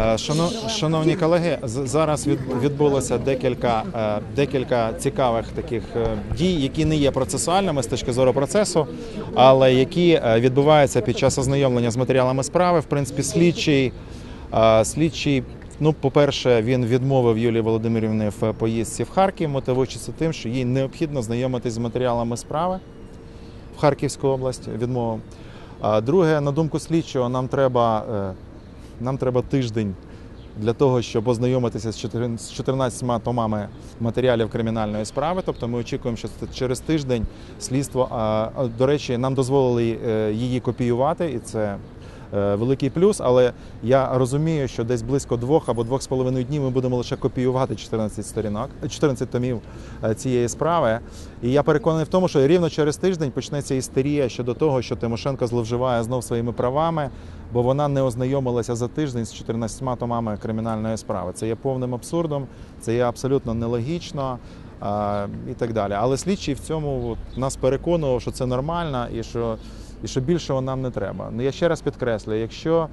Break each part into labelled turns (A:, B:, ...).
A: Е, Шановні колеги, зараз від- відбулося декілька, е, декілька цікавих таких е, дій, які не є процесуальними з точки зору процесу, але які відбуваються під час ознайомлення з матеріалами справи. В принципі, слідчий, слідчий. Ну, по-перше, він відмовив Юлії Володимирівні в поїздці в Харків, мотивуючи тим, що їй необхідно знайомитись з матеріалами справи в Харківську область. Відмовив. Друге, на думку слідчого, нам треба, нам треба тиждень для того, щоб ознайомитися з 14 з 14 томами матеріалів кримінальної справи. Тобто ми очікуємо, що через тиждень слідство. До речі, нам дозволили е, її копіювати, і це. Е, Великий плюс, але я розумію, що десь близько двох або двох з половиною днів ми будемо лише копіювати 14 сторінок, 14 томів е, цієї справи. І я переконаний в тому, що рівно через тиждень почнеться істерія щодо того, що Тимошенко зловживає знов своїми правами, бо вона не ознайомилася за тиждень з 14 томами кримінальної справи. Це є повним абсурдом, це є абсолютно нелогічно. І так далі. Але слідчий в цьому от, нас переконував, що це нормально і що, і що більшого нам не треба. Ну я ще раз підкреслюю, якщо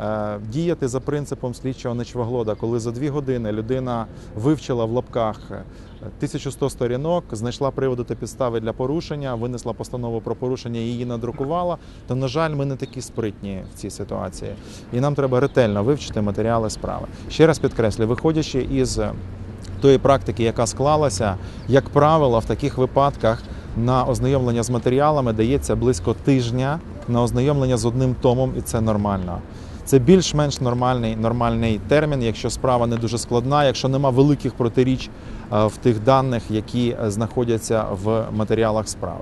A: е, діяти за принципом слідчого Нечваглода, коли за дві години людина вивчила в лапках е, 1100 сторінок, знайшла приводи та підстави для порушення, винесла постанову про порушення, її надрукувала. То, на жаль, ми не такі спритні в цій ситуації, і нам треба ретельно вивчити матеріали справи. Ще раз підкреслюю, виходячи із е, тої практики, яка склалася, як правило, в таких випадках на ознайомлення з матеріалами дається близько тижня на ознайомлення з одним томом, і це нормально. Це більш-менш нормальний, нормальний термін, якщо справа не дуже складна, якщо нема великих протиріч е, в тих даних, які е, знаходяться в матеріалах справи.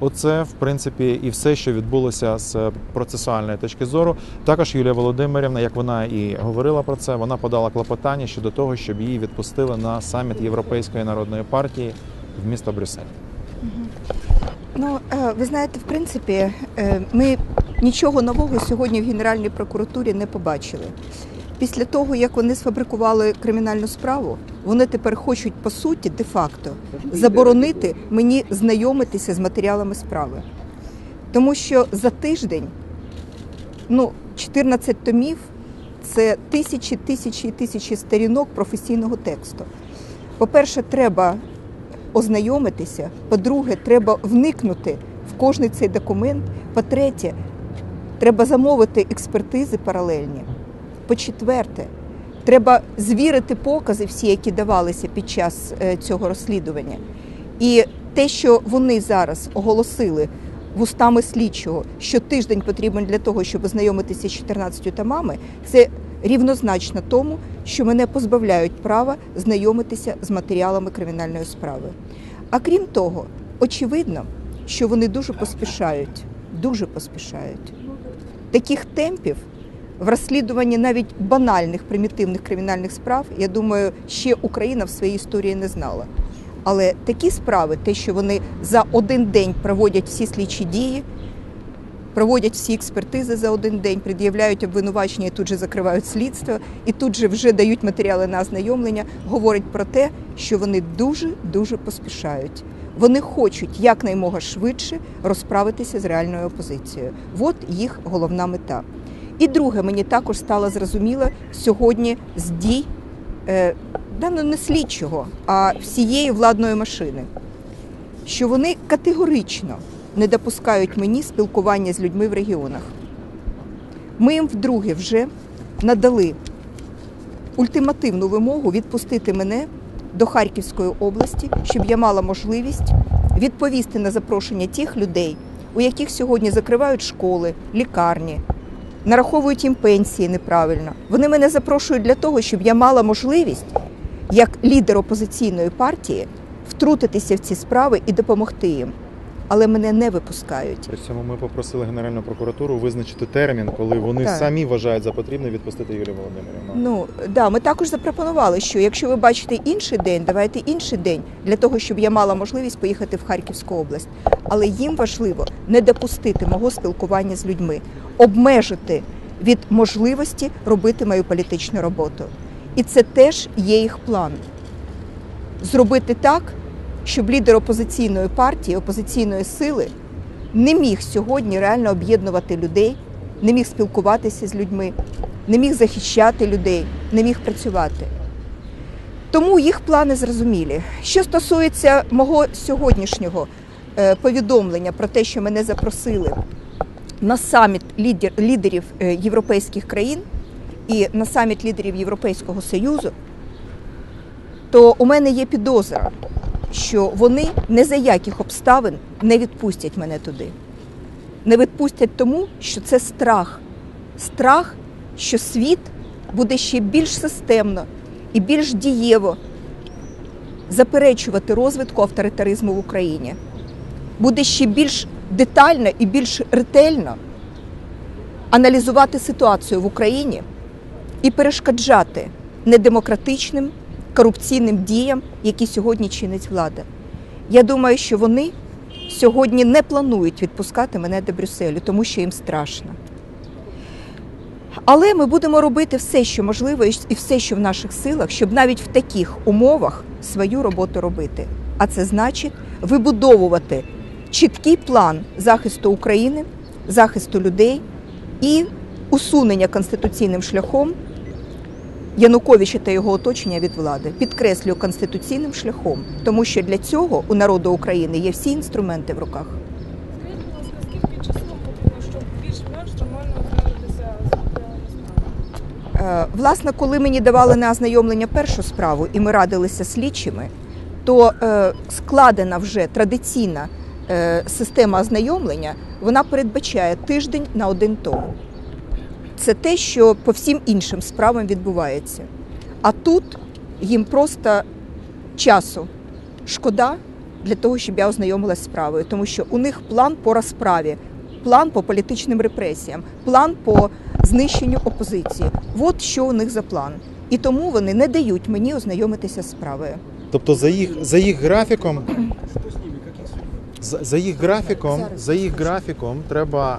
A: Оце, в принципі, і все, що відбулося з процесуальної точки зору. Також Юлія Володимирівна, як вона і говорила про це, вона подала клопотання щодо того, щоб її відпустили на саміт Європейської народної партії в місто Брюссель.
B: Ну, е, ви знаєте, в принципі, е, ми нічого нового сьогодні в Генеральній прокуратурі не побачили. Після того, як вони сфабрикували кримінальну справу, вони тепер хочуть по суті де-факто заборонити мені знайомитися з матеріалами справи. Тому що за тиждень ну, 14 томів це тисячі, тисячі і тисячі сторінок професійного тексту. По-перше, треба ознайомитися. По-друге, треба вникнути в кожний цей документ. По-третє, треба замовити експертизи паралельні. По-четверте, треба звірити покази всі, які давалися під час е, цього розслідування. І те, що вони зараз оголосили вустами слідчого, що тиждень потрібен для того, щоб ознайомитися з 14 томами, це рівнозначно тому, що мене позбавляють права знайомитися з матеріалами кримінальної справи. А крім того, очевидно, що вони дуже поспішають, дуже поспішають. Таких темпів в розслідуванні навіть банальних примітивних кримінальних справ, я думаю, ще Україна в своїй історії не знала. Але такі справи, те, що вони за один день проводять всі слідчі дії, проводять всі експертизи за один день, пред'являють обвинувачення і тут же закривають слідство, і тут же вже дають матеріали на ознайомлення, говорить про те, що вони дуже дуже поспішають. Вони хочуть якнаймога швидше розправитися з реальною опозицією. От їх головна мета. І друге, мені також стало зрозуміло сьогодні з дій е, ну, не слідчого, а всієї владної машини, що вони категорично не допускають мені спілкування з людьми в регіонах. Ми їм вдруге вже надали ультимативну вимогу відпустити мене до Харківської області, щоб я мала можливість відповісти на запрошення тих людей, у яких сьогодні закривають школи, лікарні, нараховують їм пенсії неправильно. Вони мене запрошують для того, щоб я мала можливість, як лідер опозиційної партії, втрутитися в ці справи і допомогти їм. Але мене не випускають.
A: При цьому ми попросили Генеральну прокуратуру визначити термін, коли вони
B: Так.
A: самі вважають за потрібне відпустити Юлію Володимирівну.
B: Ну да, ми також запропонували, що якщо ви бачите інший день, давайте інший день для того, щоб я мала можливість поїхати в Харківську область. Але їм важливо не допустити мого спілкування з людьми, обмежити від можливості робити мою політичну роботу. І це теж є їх план. Зробити так, щоб лідер опозиційної партії, опозиційної сили не міг сьогодні реально об'єднувати людей, не міг спілкуватися з людьми. не міг захищати людей, не міг працювати. Тому їх плани зрозумілі. Що стосується мого сьогоднішнього е, повідомлення про те, що мене запросили на саміт лідер, лідерів е, європейських країн і на саміт лідерів Європейського Союзу, то у мене є підозра, що вони не за яких обставин не відпустять мене туди. Не відпустять тому, що це страх. Страх, що світ буде ще більш системно і більш дієво заперечувати розвитку авторитаризму в Україні. Буде ще більш детально і більш ретельно аналізувати ситуацію в Україні і перешкоджати недемократичним корупційним діям, які сьогодні чинить влада. Я думаю, що вони сьогодні не планують відпускати мене до Брюсселю, тому що їм страшно. Але ми будемо робити все, що можливо, і все, що в наших силах, щоб навіть в таких умовах свою роботу робити. А це значить вибудовувати чіткий план захисту України, захисту людей і усунення конституційним шляхом Януковича та його оточення від влади. Підкреслюю конституційним шляхом, тому що для цього у народу України є всі інструменти в руках.
C: Скажіть, будь ласка, скільки часу потрібно, щоб більш-менш нормально ознайомитися з матеріалами справи?
B: Е, Власне, коли мені давали на ознайомлення першу справу, і ми радилися слідчими, то е, складена вже традиційна е, система ознайомлення, вона передбачає тиждень на один том. Це те, що по всім іншим справам відбувається. А тут їм просто часу шкода для того, щоб я ознайомилася з справою, тому що у них план по розправі, план по політичним репресіям, план по знищенню опозиції. От що у них за план. І тому вони не дають мені ознайомитися з справою.
A: Тобто за їх за їх графіком. За, за їх графіком, за їх графіком треба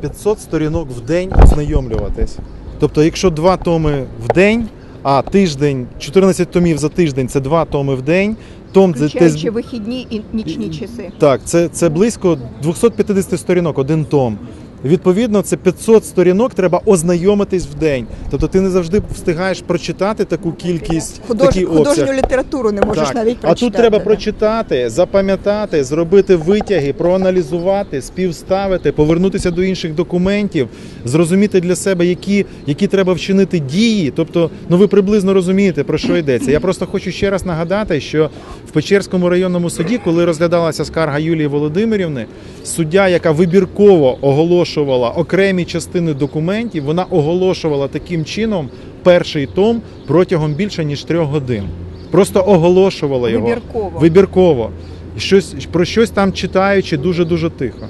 A: 500 сторінок в день ознайомлюватись. Тобто, якщо два томи в день, а тиждень, 14 томів за тиждень це два томи в день. Том
B: Включаючи
A: це
B: вихідні і нічні часи.
A: так, це, це близько 250 сторінок, один том. Відповідно, це 500 сторінок треба ознайомитись в день. Тобто ти не завжди встигаєш прочитати таку кількість,
B: Худож,
A: такий обсяг.
B: художню літературу не можеш
A: Так.
B: навіть
A: А тут треба прочитати, запам'ятати, зробити витяги, проаналізувати, співставити, повернутися до інших документів, зрозуміти для себе, які, які треба вчинити дії. Тобто, ну ви приблизно розумієте, про що йдеться. Я просто хочу ще раз нагадати, що в Печерському районному суді, коли розглядалася скарга Юлії Володимирівни, суддя, яка вибірково оголошувала окремі частини документів, вона оголошувала таким чином перший том протягом більше ніж трьох годин. Просто оголошувала його
B: Вибірково.
A: вибірково. Щось про щось там читаючи дуже дуже тихо.